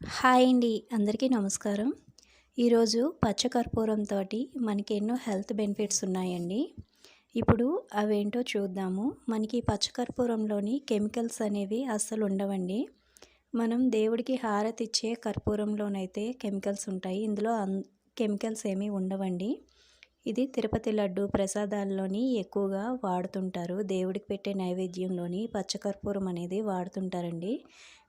Hi అండి అందరికీ నమస్కారం. ఈరోజు పచ్చకర్పూరంతో మనకి ఎన్నో హెల్త్ బెనిఫిట్స్ ఉన్నాయండి. ఇప్పుడు అవేంటో చూద్దాము. మనకి పచ్చకర్పూరంలోని కెమికల్స్ అనేవి అస్సలు ఉండవండి. మనం దేవుడికి హారతి ఇచ్చే కర్పూరంలోనైతే కెమికల్స్ ఉంటాయి. ఇందులో కెమికల్స్ ఏమీ ఉండవండి. ఇది తిరుపతి లడ్డు ప్రసాదాల్లోని ఎక్కువగా వాడుతుంటారు. దేవుడికి పెట్టే నైవేద్యంలోని పచ్చకర్పూరం అనేది వాడుతుంటారండి.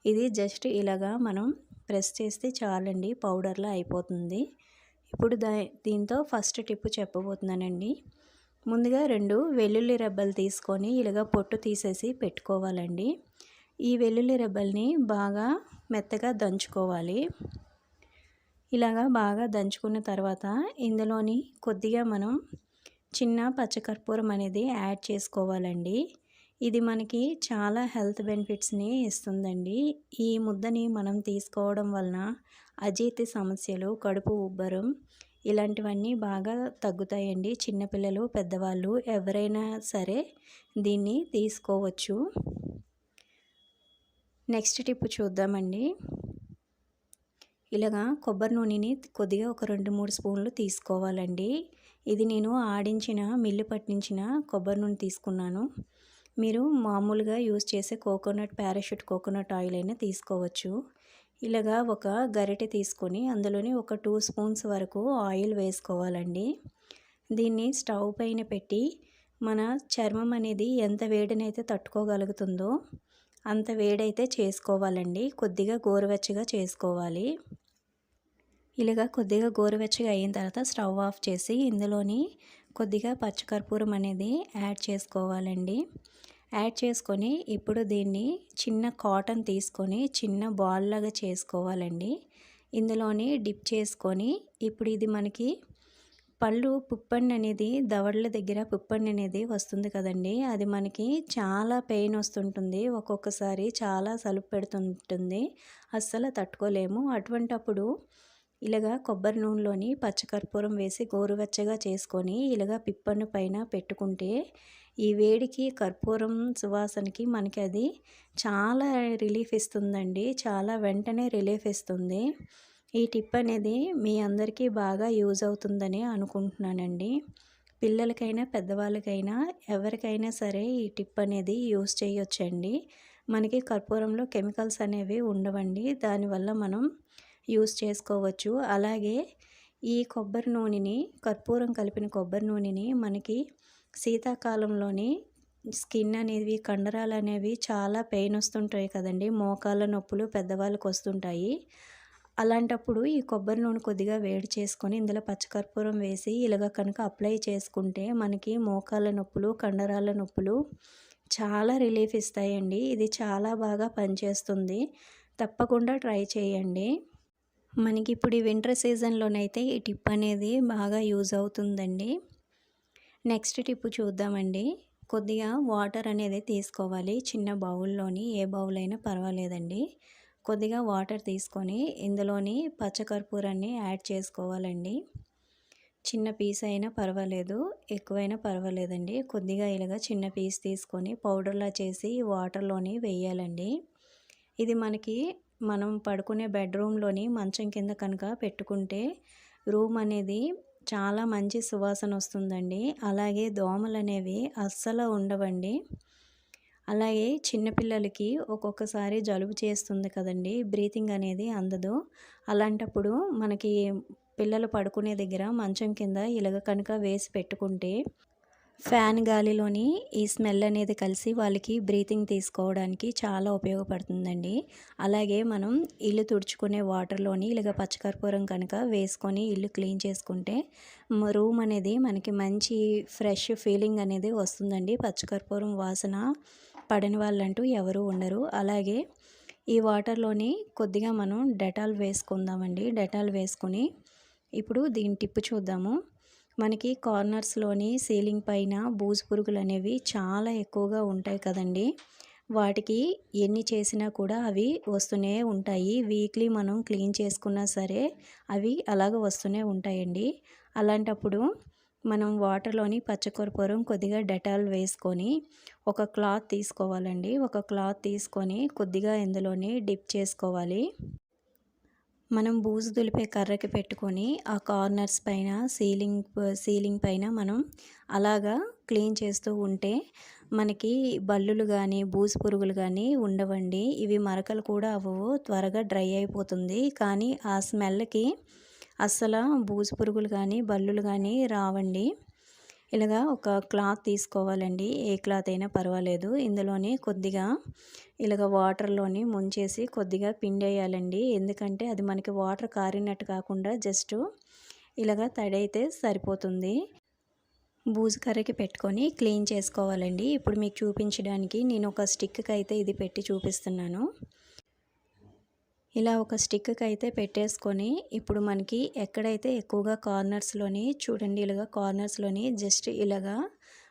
ఇది జస్ట్ ఇలాగా మనం ప్రెస్ చేస్తే చాలండి పౌడర్లా అయిపోతుంది. ఇప్పుడు దా దీంతో ఫస్ట్ టిప్ చెప్పబోతున్నానండి. ముందుగా రెండు వెల్లుల్లి రెబ్బలు తీసుకొని ఇలాగ పొట్టు తీసేసి పెట్టుకోవాలండి. ఈ వెల్లుల్లి రెబ్బల్ని బాగా మెత్తగా దంచుకోవాలి. ఇలాగా బాగా దంచుకున్న తర్వాత ఇందులోని కొద్దిగా మనం చిన్న పచ్చకర్పూరం అనేది యాడ్ చేసుకోవాలండి. ఇది మనకి చాలా హెల్త్ బెనిఫిట్స్ని ఇస్తుందండి. ఈ ముద్దని మనం తీసుకోవడం వలన అజీర్తి సమస్యలు కడుపు ఉబ్బరం ఇలాంటివన్నీ బాగా తగ్గుతాయండి. చిన్నపిల్లలు పెద్దవాళ్ళు ఎవరైనా సరే దీన్ని తీసుకోవచ్చు. నెక్స్ట్ టిప్ చూద్దామండి. ఇలాగా కొబ్బరి నూనెని కొద్దిగా ఒక రెండు మూడు స్పూన్లు తీసుకోవాలండి. ఇది నేను ఆడించిన మిల్లు పట్టించిన కొబ్బరి నూనె తీసుకున్నాను. మీరు మామూలుగా యూజ్ చేసే కోకోనట్ పారాషూట్ కోకోనట్ ఆయిల్ అయినా తీసుకోవచ్చు. ఇలాగా ఒక గరిటె తీసుకొని అందులోని ఒక టూ స్పూన్స్ వరకు ఆయిల్ వేసుకోవాలండి. దీన్ని స్టవ్ పైన పెట్టి మన చర్మం అనేది ఎంత వేడినైతే తట్టుకోగలుగుతుందో అంత వేడైతే చేసుకోవాలండి. కొద్దిగా గోరువెచ్చగా చేసుకోవాలి. ఇలాగా కొద్దిగా గోరువెచ్చగా అయిన తర్వాత స్టవ్ ఆఫ్ చేసి ఇందులోని కొద్దిగా పచ్చకర్పూరం అనేది యాడ్ చేసుకోవాలండి. యాడ్ చేసుకొని ఇప్పుడు దీన్ని చిన్న కాటన్ తీసుకొని చిన్న బాల్ లాగా చేసుకోవాలండి. ఇందులోని డిప్ చేసుకొని ఇప్పుడు ఇది మనకి పళ్ళు పుప్పండి అనేది దవడల దగ్గర పుప్పండి అనేది వస్తుంది కదండి. అది మనకి చాలా పెయిన్ వస్తుంటుంది. ఒక్కొక్కసారి చాలా సలుపు పెడుతుంటుంది. అస్సలు తట్టుకోలేము. అటువంటప్పుడు ఇలాగా కొబ్బరి నూనెలోని పచ్చకర్పూరం వేసి గోరువెచ్చగా చేసుకొని ఇలాగా పిప్పన్ను పైన పెట్టుకుంటే ఈ వేడికి కర్పూరం సువాసనకి మనకి అది చాలా రిలీఫ్ ఇస్తుందండి. చాలా వెంటనే రిలీఫ్ ఇస్తుంది. ఈ టిప్ అనేది మీ అందరికీ బాగా యూజ్ అవుతుందని అనుకుంటున్నానండి. పిల్లలకైనా పెద్దవాళ్ళకైనా ఎవరికైనా సరే ఈ టిప్ అనేది యూజ్ చేయొచ్చండి. మనకి కర్పూరంలో కెమికల్స్ అనేవి ఉండవండి. దానివల్ల మనం యూస్ చేసుకోవచ్చు. అలాగే ఈ కొబ్బరి నూనెని కర్పూరం కలిపిన కొబ్బరి నూనెని మనకి శీతాకాలంలోని స్కిన్ అనేవి కండరాలు అనేవి చాలా పెయిన్ వస్తుంటాయి కదండి. మోకాళ్ళ నొప్పులు పెద్దవాళ్ళకి వస్తుంటాయి. అలాంటప్పుడు ఈ కొబ్బరి నూనె కొద్దిగా వేడి చేసుకొని ఇందులో పచ్చకర్పూరం వేసి ఇలాగ కనుక అప్లై చేసుకుంటే మనకి మోకాళ్ళ నొప్పులు కండరాల నొప్పులు చాలా రిలీఫ్ ఇస్తాయండి. ఇది చాలా బాగా పనిచేస్తుంది. తప్పకుండా ట్రై చేయండి. మనకి ఇప్పుడు ఈ వింటర్ సీజన్లోనైతే ఈ టిప్ అనేది బాగా యూజ్ అవుతుందండి. నెక్స్ట్ టిప్ చూద్దామండి. కొద్దిగా వాటర్ అనేది తీసుకోవాలి. చిన్న బౌల్లోని ఏ బౌల్ అయినా పర్వాలేదండి. కొద్దిగా వాటర్ తీసుకొని ఇందులోని పచ్చకర్పూరాన్ని యాడ్ చేసుకోవాలండి. చిన్న పీస్ అయినా పర్వాలేదు. ఎక్కువైనా పర్వాలేదండి. కొద్దిగా ఇలాగా చిన్న పీస్ తీసుకొని పౌడర్లా చేసి వాటర్లోని వేయాలండి. ఇది మనకి మనం పడుకునే బెడ్రూమ్లోని మంచం కింద కనుక పెట్టుకుంటే రూమ్ అనేది చాలా మంచి సువాసన వస్తుందండి. అలాగే దోమలు అనేవి అస్సలు ఉండవండి. అలాగే చిన్నపిల్లలకి ఒక్కొక్కసారి జలుబు చేస్తుంది కదండి బ్రీతింగ్ అనేది అందదు. అలాంటప్పుడు మనకి పిల్లలు పడుకునే దగ్గర మంచం కింద ఇలాగ కనుక వేసి పెట్టుకుంటే ఫ్యాన్ గాలిలోని ఈ స్మెల్ అనేది కలిసి వాళ్ళకి బ్రీతింగ్ తీసుకోవడానికి చాలా ఉపయోగపడుతుందండి. అలాగే మనం ఇల్లు తుడుచుకునే వాటర్లోని ఇలాగ పచ్చకర్పూరం కనుక వేసుకొని ఇల్లు క్లీన్ చేసుకుంటే రూమ్ అనేది మనకి మంచి ఫ్రెష్ ఫీలింగ్ అనేది వస్తుందండి. పచ్చకర్పూరం వాసన పడని వాళ్ళంటూ ఎవరు ఉండరు. అలాగే ఈ వాటర్లోని కొద్దిగా మనం డెటాల్ వేసుకుందామండి. డెటాల్ వేసుకొని ఇప్పుడు దీని టిప్పు చూద్దాము. మనకి కార్నర్స్లోని సీలింగ్ పైన బూజు పురుగులు అనేవి చాలా ఎక్కువగా ఉంటాయి కదండి. వాటికి ఎన్ని చేసినా కూడా అవి వస్తూనే ఉంటాయి. వీక్లీ మనం క్లీన్ చేసుకున్నా సరే అవి అలాగ వస్తూనే ఉంటాయండి. అలాంటప్పుడు మనం వాటర్లోని పచ్చకర్పూరం కొద్దిగా డెటాల్ వేసుకొని ఒక క్లాత్ తీసుకోవాలండి. ఒక క్లాత్ తీసుకొని కొద్దిగా ఇందులోని డిప్ చేసుకోవాలి. మనం బూజు దులిపే కర్రకి పెట్టుకొని ఆ కార్నర్స్ పైన సీలింగ్ సీలింగ్ పైన మనం అలాగా క్లీన్ చేస్తూ ఉంటే మనకి బల్లులు కానీ బూజు పురుగులు కానీ ఉండవండి. ఇవి మరకలు కూడా అవ్వవు త్వరగా డ్రై అయిపోతుంది. కానీ ఆ స్మెల్కి అస్సలు బూజు పురుగులు కానీ బల్లులు కానీ రావండి. ఇలాగా ఒక క్లాత్ తీసుకోవాలండి. ఏ క్లాత్ అయినా పర్వాలేదు. ఇందులోని కొద్దిగా ఇలాగ వాటర్లోని ముంచేసి కొద్దిగా పిండేయాలండి ఎందుకంటే అది మనకి వాటర్ కారినట్టు కాకుండా జస్ట్ ఇలాగ తడైతే సరిపోతుంది. బూజు కర్రకి పెట్టుకొని క్లీన్ చేసుకోవాలండి. ఇప్పుడు మీకు చూపించడానికి నేను ఒక స్టిక్కి అయితే ఇది పెట్టి చూపిస్తున్నాను. ఇలా ఒక స్టిక్కి అయితే పెట్టేసుకొని ఇప్పుడు మనకి ఎక్కడైతే ఎక్కువగా కార్నర్స్లోని చూడండి ఇలాగా కార్నర్స్లోని జస్ట్ ఇలాగా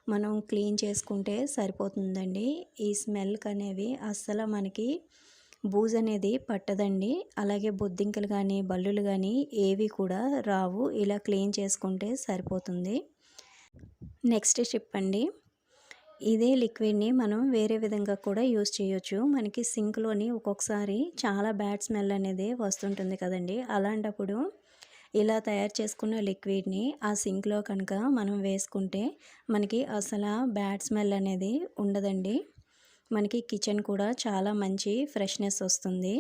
మనం క్లీన్ చేసుకుంటే సరిపోతుందండి. ఈ స్మెల్కి అనేవి అస్సలు మనకి బూజ్ అనేది పట్టదండి. అలాగే బొద్దింకలు కానీ బల్లులు కానీ ఏవి కూడా రావు. ఇలా క్లీన్ చేసుకుంటే సరిపోతుంది. నెక్స్ట్ స్టెప్ అండి. ఇదే లిక్విడ్ని మనం వేరే విధంగా కూడా యూస్ చేయొచ్చు. మనకి సింక్లోని ఒక్కొక్కసారి చాలా బ్యాడ్ స్మెల్ అనేది వస్తుంటుంది కదండి. అలాంటప్పుడు ఇలా తయారు చేసుకున్న లిక్విడ్ని ఆ సింక్లో కనుక మనం వేసుకుంటే మనకి అసలు బ్యాడ్ స్మెల్ అనేది ఉండదండి. మనకి కిచెన్ కూడా చాలా మంచి ఫ్రెష్నెస్ వస్తుంది.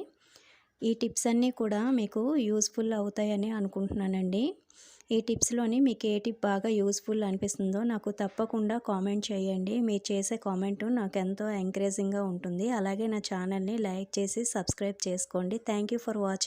ఈ టిప్స్ అన్నీ కూడా మీకు యూస్ఫుల్ అవుతాయని అనుకుంటున్నానండి. ఈ టిప్స్లోని మీకు ఏ టిప్ బాగా యూస్ఫుల్ అనిపిస్తుందో నాకు తప్పకుండా కామెంట్ చేయండి. మీరు చేసే కామెంటు నాకు ఎంతో ఎంకరేజింగ్గా ఉంటుంది. అలాగే నా ఛానల్ని లైక్ చేసి సబ్స్క్రైబ్ చేసుకోండి. Thank for watching